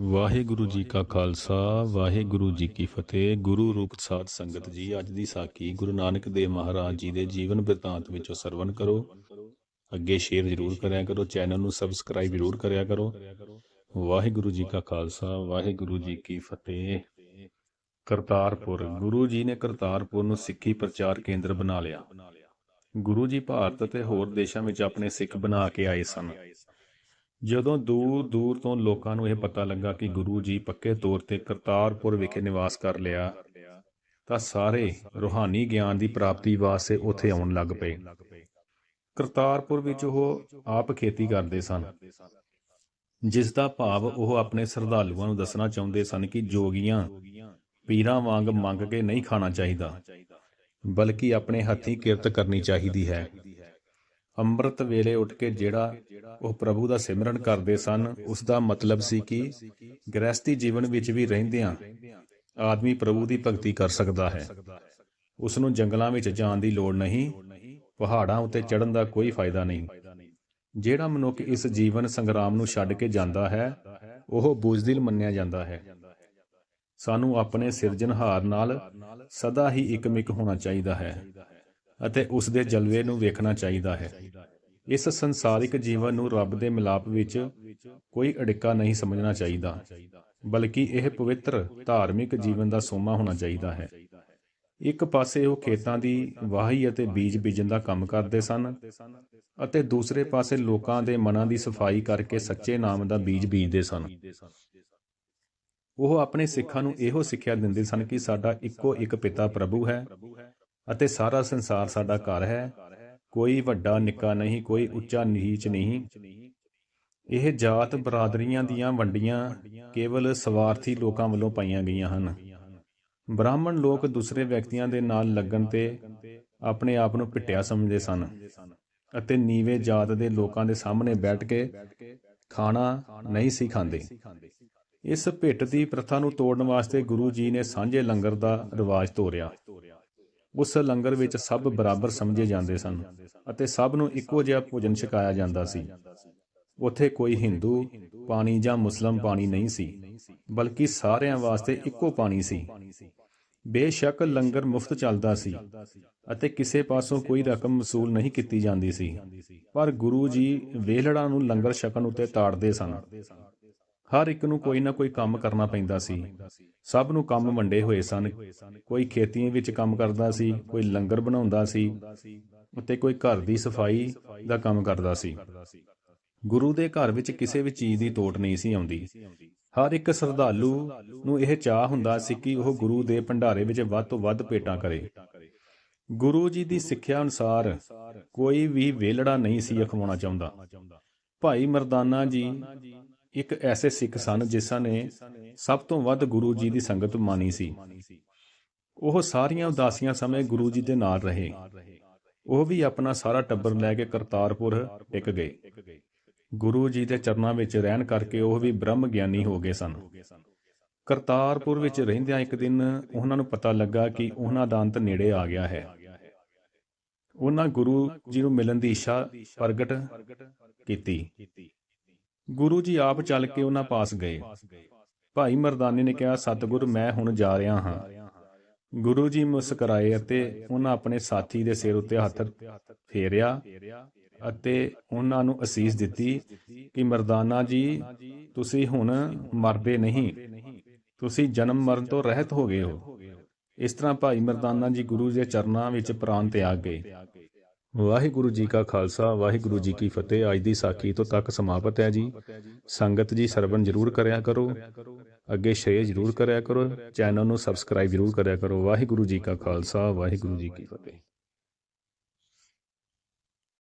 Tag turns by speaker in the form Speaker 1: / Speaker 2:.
Speaker 1: ਵਾਹਿਗੁਰੂ ਜੀ ਕਾ ਖਾਲਸਾ, ਵਾਹਿਗੁਰੂ ਜੀ ਕੀ ਫਤਿਹ। ਗੁਰੂ ਰੂਪ ਸਾਧ ਸੰਗਤ ਜੀ, ਅੱਜ ਦੀ ਸਾਖੀ ਗੁਰੂ ਨਾਨਕ ਦੇਵ ਮਹਾਰਾਜ ਜੀ ਦੇ ਜੀਵਨ ਬਿਰਤਾਂਤ ਵਿੱਚੋਂ ਸਰਵਣ ਕਰੋ। ਅੱਗੇ ਸ਼ੇਅਰ ਜ਼ਰੂਰ ਕਰਿਆ ਕਰੋ, ਚੈਨਲ ਨੂੰ ਸਬਸਕ੍ਰਾਈਬ ਜ਼ਰੂਰ ਕਰਿਆ ਕਰੋ। ਵਾਹਿਗੁਰੂ ਜੀ ਕਾ ਖਾਲਸਾ, ਵਾਹਿਗੁਰੂ ਜੀ ਕੀ ਫਤਿਹ। ਕਰਤਾਰਪੁਰ, ਗੁਰੂ ਜੀ ਨੇ ਕਰਤਾਰਪੁਰ ਨੂੰ ਸਿੱਖੀ ਪ੍ਰਚਾਰ ਕੇਂਦਰ ਬਣਾ ਲਿਆ। ਗੁਰੂ ਜੀ ਭਾਰਤ ਅਤੇ ਹੋਰ ਦੇਸ਼ਾਂ ਵਿੱਚ ਆਪਣੇ ਸਿੱਖ ਬਣਾ ਕੇ ਆਏ ਸਨ। ਜਦੋਂ ਦੂਰ ਦੂਰ ਤੋਂ ਲੋਕਾਂ ਨੂੰ ਇਹ ਪਤਾ ਲੱਗਾ ਕਿ ਗੁਰੂ ਜੀ ਪੱਕੇ ਤੌਰ ਤੇ ਕਰਤਾਰਪੁਰ ਵਿਖੇ ਨਿਵਾਸ ਕਰ ਲਿਆ, ਤਾਂ ਸਾਰੇ ਰੂਹਾਨੀ ਗਿਆਨ ਦੀ ਪ੍ਰਾਪਤੀ ਵਾਸਤੇ ਉੱਥੇ ਆਉਣ ਲੱਗ ਪਏ। ਕਰਤਾਰਪੁਰ ਵਿੱਚ ਉਹ ਆਪ ਖੇਤੀ ਕਰਦੇ ਸਨ। ਜਿਸ ਦਾ ਭਾਵ ਉਹ ਆਪਣੇ ਸਰਧਾਲੂਆਂ ਨੂੰ ਦੱਸਣਾ ਚਾਹੁੰਦੇ ਸਨ ਕਿ ਜੋਗੀਆਂ ਪੀਰਾਂ ਵਾਂਗ ਮੰਗ ਕੇ ਨਹੀਂ ਖਾਣਾ ਚਾਹੀਦਾ, ਬਲਕਿ ਆਪਣੇ ਹੱਥੀਂ ਕਿਰਤ ਕਰਨੀ ਚਾਹੀਦੀ ਹੈ। ਅੰਮ੍ਰਿਤ ਵੇਲੇ ਉੱਠ ਕੇ ਜਿਹੜਾ ਉਹ ਪ੍ਰਭੂ ਦਾ ਸਿਮਰਨ ਕਰਦੇ ਸਨ ਉਸ ਦਾ ਮਤਲਬ ਸੀ ਕਿ ਗ੍ਰਸਤੀ ਜੀਵਨ ਵਿੱਚ ਵੀ ਰਹਿੰਦਿਆਂ ਆਦਮੀ ਪ੍ਰਭੂ ਦੀ ਭਗਤੀ ਕਰ ਸਕਦਾ ਹੈ। ਉਸ ਨੂੰ ਜੰਗਲਾਂ ਵਿੱਚ ਜਾਣ ਦੀ ਲੋੜ ਨਹੀਂ, ਪਹਾੜਾਂ ਉੱਤੇ ਚੜ੍ਹਨ ਦਾ ਕੋਈ ਫਾਇਦਾ ਨਹੀਂ। ਜਿਹੜਾ ਮਨੁੱਖ ਇਸ ਜੀਵਨ ਸੰਗਰਾਮ ਨੂੰ ਛੱਡ ਕੇ ਜਾਂਦਾ ਹੈ, ਉਹ ਬੁਜ਼ਦਿਲ ਮੰਨਿਆ ਜਾਂਦਾ ਹੈ। ਸਾਨੂੰ ਆਪਣੇ ਸਿਰਜਣਹਾਰ ਨਾਲ ਸਦਾ ਹੀ ਇੱਕਮਿਕ ਹੋਣਾ ਚਾਹੀਦਾ ਹੈ। ਅਤੇ ਉਸ ਦੇ ਜਲਵੇ ਨੂੰ ਵੇਖਣਾ ਚਾਹੀਦਾ ਹੈ। ਇਸ ਸੰਸਾਰਿਕ ਜੀਵਨ ਨੂੰ ਰੱਬ ਦੇ ਮਿਲਾਪ ਵਿੱਚ ਕੋਈ ਅੜਿੱਕਾ ਨਹੀਂ ਸਮਝਣਾ ਚਾਹੀਦਾ, ਬਲਕਿ ਇਹ ਪਵਿੱਤਰ, ਧਾਰਮਿਕ ਜੀਵਨ ਦਾ ਸੋਮਾ ਹੋਣਾ ਚਾਹੀਦਾ ਹੈ। ਇੱਕ ਪਾਸੇ ਉਹ ਖੇਤਾਂ ਦੀ ਵਾਹੀ ਅਤੇ ਬੀਜ ਬੀਜਣ ਦਾ ਕੰਮ ਕਰਦੇ ਸਨ ਅਤੇ ਦੂਸਰੇ ਪਾਸੇ ਲੋਕਾਂ ਦੇ ਮਨਾਂ ਦੀ ਸਫ਼ਾਈ ਕਰਕੇ ਸੱਚੇ ਨਾਮ ਦਾ ਬੀਜ ਬੀਜਦੇ ਸਨ। ਉਹ ਆਪਣੇ ਸਿੱਖਾਂ ਨੂੰ ਇਹੋ ਸਿੱਖਿਆ ਦਿੰਦੇ ਸਨ ਕਿ ਸਾਡਾ ਇੱਕੋ ਇੱਕ ਪਿਤਾ ਪ੍ਰਭੂ ਹੈ ਅਤੇ ਸਾਰਾ ਸੰਸਾਰ ਸਾਡਾ ਘਰ ਹੈ। ਕੋਈ ਵੱਡਾ, ਨਿੱਕਾ ਨਹੀਂ, ਕੋਈ ਉੱਚਾ, ਨੀਚ ਨਹੀਂ। ਇਹ ਜਾਤ ਬਰਾਦਰੀਆਂ ਦੀਆਂ ਵੰਡੀਆਂ ਕੇਵਲ ਸਵਾਰਥੀ ਲੋਕਾਂ ਵੱਲੋਂ ਪਾਈਆਂ ਗਈਆਂ ਹਨ। ਬ੍ਰਾਹਮਣ ਲੋਕ ਦੂਸਰੇ ਵਿਅਕਤੀਆਂ ਦੇ ਨਾਲ ਲੱਗਣ ਤੇ ਆਪਣੇ ਆਪ ਨੂੰ ਪਿੱਟਿਆ ਸਮਝਦੇ ਸਨ ਅਤੇ ਨੀਵੇਂ ਜਾਤ ਦੇ ਲੋਕਾਂ ਦੇ ਸਾਹਮਣੇ ਬੈਠ ਕੇ ਖਾਣਾ ਨਹੀਂ ਸੀ ਖਾਂਦੇ। ਇਸ ਭਿੱਟ ਦੀ ਪ੍ਰਥਾ ਨੂੰ ਤੋੜਨ ਵਾਸਤੇ ਗੁਰੂ ਜੀ ਨੇ ਸਾਂਝੇ ਲੰਗਰ ਦਾ ਰਿਵਾਜ ਤੋਰਿਆ। ਉਸ ਲੰਗਰ ਵਿੱਚ ਸਭ ਬਰਾਬਰ ਸਮਝੇ ਜਾਂਦੇ ਸਨ ਅਤੇ ਸਭ ਨੂੰ ਇੱਕੋ ਜਿਹਾ ਭੋਜਨ ਛਕਾਇਆ ਜਾਂਦਾ ਸੀ। ਉੱਥੇ ਕੋਈ ਹਿੰਦੂ, ਪਾਣੀ ਜਾਂ ਮੁਸਲਮ ਪਾਣੀ ਨਹੀਂ ਸੀ, ਬਲਕਿ ਸਾਰਿਆਂ ਵਾਸਤੇ ਇੱਕੋ ਪਾਣੀ ਸੀ। ਬੇਸ਼ੱਕ ਲੰਗਰ ਮੁਫਤ ਚੱਲਦਾ ਸੀ ਅਤੇ ਕਿਸੇ ਪਾਸੋਂ ਕੋਈ ਰਕਮ ਵਸੂਲ ਨਹੀਂ ਕੀਤੀ ਜਾਂਦੀ ਸੀ, ਪਰ ਗੁਰੂ ਜੀ ਵੇਲੜਾਂ ਨੂੰ ਲੰਗਰ ਛਕਣ ਉੱਤੇ ਤਾੜਦੇ ਸਨ। ਹਰ ਇੱਕ ਨੂੰ ਕੋਈ ਨਾ ਕੋਈ ਕੰਮ ਕਰਨਾ ਪੈਂਦਾ ਸੀ। ਸਭ ਨੂੰ ਕੰਮ ਵੰਡੇ ਹੋਏ ਸਨ। ਕੋਈ ਖੇਤੀਆਂ ਵਿੱਚ ਕੰਮ ਕਰਦਾ ਸੀ, ਕੋਈ ਲੰਗਰ ਬਣਾਉਂਦਾ ਸੀ ਅਤੇ ਕੋਈ ਘਰ ਦੀ ਸਫ਼ਾਈ ਦਾ ਕੰਮ ਕਰਦਾ ਸੀ। ਗੁਰੂ ਦੇ ਘਰ ਵਿੱਚ ਕਿਸੇ ਵੀ ਚੀਜ਼ ਦੀ ਤੋਟ ਨਹੀਂ ਸੀ ਆਉਂਦੀ। ਹਰ ਇੱਕ ਸਰਧਾਲੂ ਨੂੰ ਇਹ ਚਾਹ ਹੁੰਦਾ ਸੀ ਕਿ ਉਹ ਗੁਰੂ ਦੇ ਭੰਡਾਰੇ ਵਿੱਚ ਵੱਧ ਤੋਂ ਵੱਧ ਪੇਟਾਂ ਕਰੇ। ਗੁਰੂ ਜੀ ਦੀ ਸਿੱਖਿਆ ਅਨੁਸਾਰ ਕੋਈ ਵੀ ਵੇਲੜਾ ਨਹੀਂ ਸੀ ਅਖਵਾਉਣਾ ਚਾਹੁੰਦਾ। ਭਾਈ ਮਰਦਾਨਾ ਜੀ ਇੱਕ ਐਸੇ ਸਿੱਖ ਸਨ ਜਿਸਾਂ ਨੇ ਸਭ ਤੋਂ ਵੱਧ ਗੁਰੂ ਜੀ ਦੀ ਸੰਗਤ ਮਾਨੀ ਸੀ। ਉਹ ਸਾਰੀਆਂ ਉਦਾਸੀਆਂ ਸਮੇਂ ਗੁਰੂ ਜੀ ਦੇ ਨਾਲ ਰਹੇ। ਉਹ ਵੀ ਆਪਣਾ ਸਾਰਾ ਟੱਬਰ ਲੈ ਕੇ ਕਰਤਾਰਪੁਰ ਟਿਕ ਗਏ। ਗੁਰੂ ਜੀ ਦੇ ਚਰਨਾਂ ਵਿੱਚ ਰਹਿਣ ਕਰਕੇ ਉਹ ਵੀ ਬ੍ਰਹਮ ਗਿਆਨੀ ਹੋ ਗਏ ਸਨ। ਕਰਤਾਰਪੁਰ ਵਿੱਚ ਰਹਿੰਦਿਆਂ ਇੱਕ ਦਿਨ ਉਹਨਾਂ ਨੂੰ ਪਤਾ ਲੱਗਾ ਕਿ ਉਹਨਾਂ ਦਾ ਅੰਤ ਨੇੜੇ ਆ ਗਿਆ ਹੈ। ਉਹਨਾਂ ਗੁਰੂ ਜੀ ਨੂੰ ਮਿਲਣ ਦੀ ਇੱਛਾ ਪ੍ਰਗਟ ਕੀਤੀ। ਗੁਰੂ ਜੀ ਆਪ ਚੱਲ ਕੇ ਉਹਨਾਂ ਪਾਸ ਗਏ। ਭਾਈ ਮਰਦਾਨੇ ਨੇ ਕਿਹਾ, ਸਤਿਗੁਰ, ਮੈਂ ਹੁਣ ਜਾ ਰਿਹਾ ਹਾਂ। ਗੁਰੂ ਜੀ ਮੁਸਕਰਾਏ ਅਤੇ ਉਹਨਾਂ ਆਪਣੇ ਸਾਥੀ ਦੇ ਸਿਰ ਉੱਤੇ ਹੱਥ ਫੇਰਿਆ ਅਤੇ ਉਹਨਾਂ ਨੂੰ ਅਸੀਸ ਦਿੱਤੀ ਕਿ, ਮਰਦਾਨਾ ਜੀ, ਤੁਸੀਂ ਹੁਣ ਮਰਦੇ ਨਹੀਂ। ਤੁਸੀਂ ਜਨਮ ਮਰਨ ਤੋਂ ਰਹਿਤ ਹੋ ਗਏ ਹੋ। ਇਸ ਤਰ੍ਹਾਂ ਭਾਈ ਮਰਦਾਨਾ ਜੀ ਗੁਰੂ ਦੇ ਚਰਨਾਂ ਵਿੱਚ ਪ੍ਰਾਨ ਤਿਆਗ ਗਏ। ਵਾਹਿਗੁਰੂ ਜੀ ਕਾ ਖਾਲਸਾ, ਵਾਹਿਗੁਰੂ ਜੀ ਕੀ ਫਤਿਹ। ਅੱਜ ਦੀ ਸਾਖੀ ਤੋਂ ਤੱਕ ਸਮਾਪਤ ਹੈ ਜੀ। ਸੰਗਤ ਜੀ ਸਰਵਨ ਜਰੂਰ ਕਰਿਆ ਕਰੋ। ਅੱਗੇ ਸ਼ੇਅਰ ਜਰੂਰ ਕਰਿਆ ਕਰੋ। ਚੈਨਲ ਨੂੰ ਸਬਸਕ੍ਰਾਈਬ ਜਰੂਰ ਕਰਿਆ ਕਰੋ। ਵਾਹਿਗੁਰੂ ਜੀ ਕਾ ਖਾਲਸਾ, ਵਾਹਿਗੁਰੂ ਜੀ ਕੀ ਫਤਿਹ।